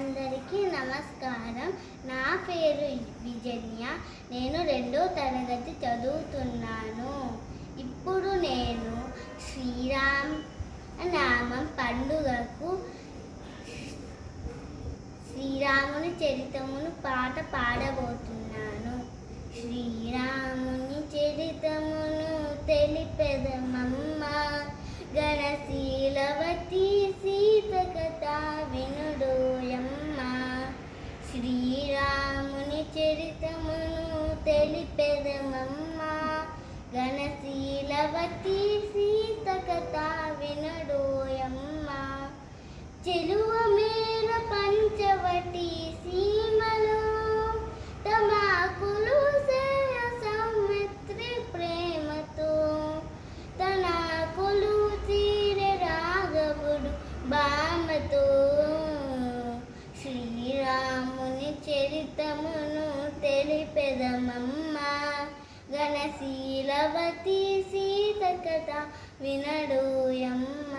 అందరికీ నమస్కారం. నా పేరు విజన్య. నేను రెండో తరగతి చదువుతున్నాను. ఇప్పుడు నేను శ్రీరామ్ నామం పండుగకు శ్రీరాముని చరితమును పాట పాడబోతున్నాను రేవతి సీత కథ వినడోయమ్మ. చెలువ మేల పంచవటి సీమ గణశీలవతి సీత కథ వినడోయమ్మ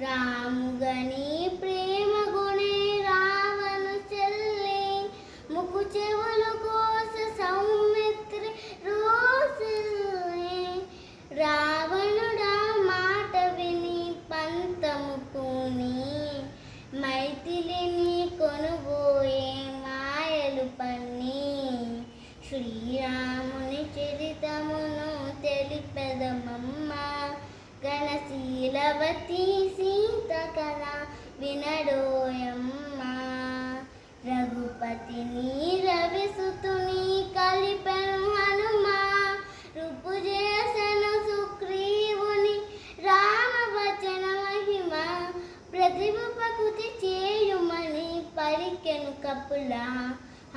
రాముగని ప్రేమ శ్రీరాముని చరితమును తెలిపెదమమ్మ. గణశీలవతి సీత కళ వినడోయమ్మ రఘుపతిని రవిసుతుని కలిపెను హనుమ. రూపు చేసెను సుగ్రీవుని రామవచన మహిమ. ప్రతిభ ప్రకృతి చేయుమని పరికెను కపుల.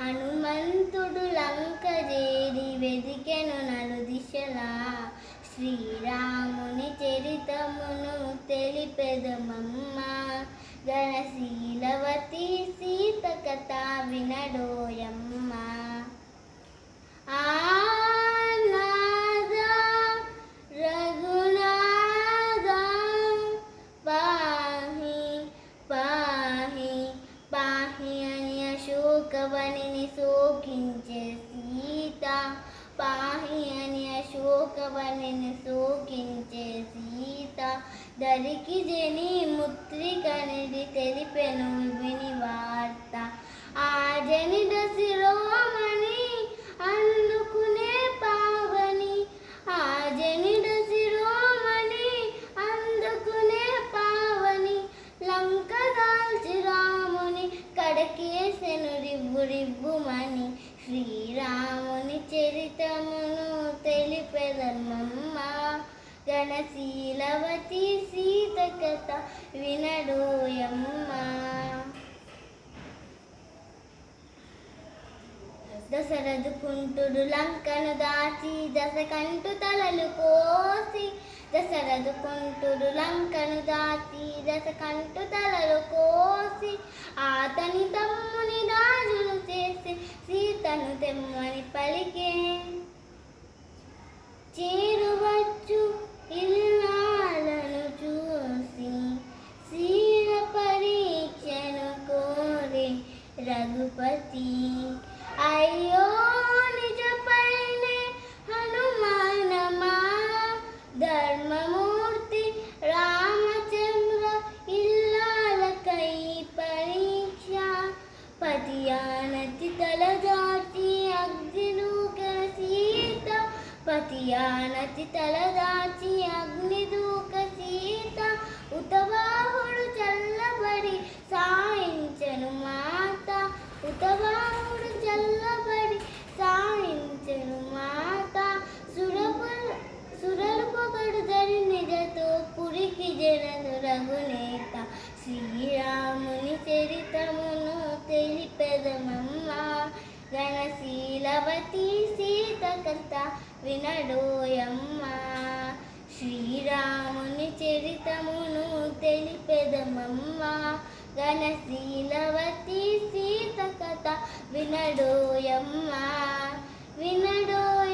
హనుమంతుడు లంక చేరి వెదికెను నలు దిశలా. శ్రీరాముని చరితమును తెలిపెదమమ్మ. గణశీలవతి సీత కథ వినడోయమ్మ. అశోకవనిని శోకించే సీత పాహి అని అశోకవనిని శోకించే సీత దరికి జని ముత్రికనిది తెలిపెను విని వార్త. ఆ జని దశలో కడకేసెను శ్రీరాముని చరితమును తెలిపెదమ్మమ్మ గణశీలవతి సీత కథ వినడోయమ్మ. దశరథు కుంటుడు లంకను దాచి దశకంటు తలలు కోసి దశరథు కుంటుడు లంకను దాటి దశ కంటు తలలు కోసి అతని తమ్ముని రాజును చేసి సీతను తెమ్మని పలికే. చేరువచ్చు ఇల్లాలను చూసి శీల పరీక్షను కోరి రఘుపతి. ధర్మమూర్తి రామచంద్ర ఇల్లాలకై పరీక్ష పతియానతి తలదాచి అగ్నిదూకర సీత పతియానతి తలదాచి అగ్నిదూక సీత ఉతవాహుడు జనదు శ్రీరాముని చరితమును తెలిపెదమమ్మ. గణశీలవతి సీత కథ వినడోయమ్మ. శ్రీరాముని చరితమును తెలిపెదమమ్మ. గణశీలవతి సీత కథ వినడోయమ్మ. వినడో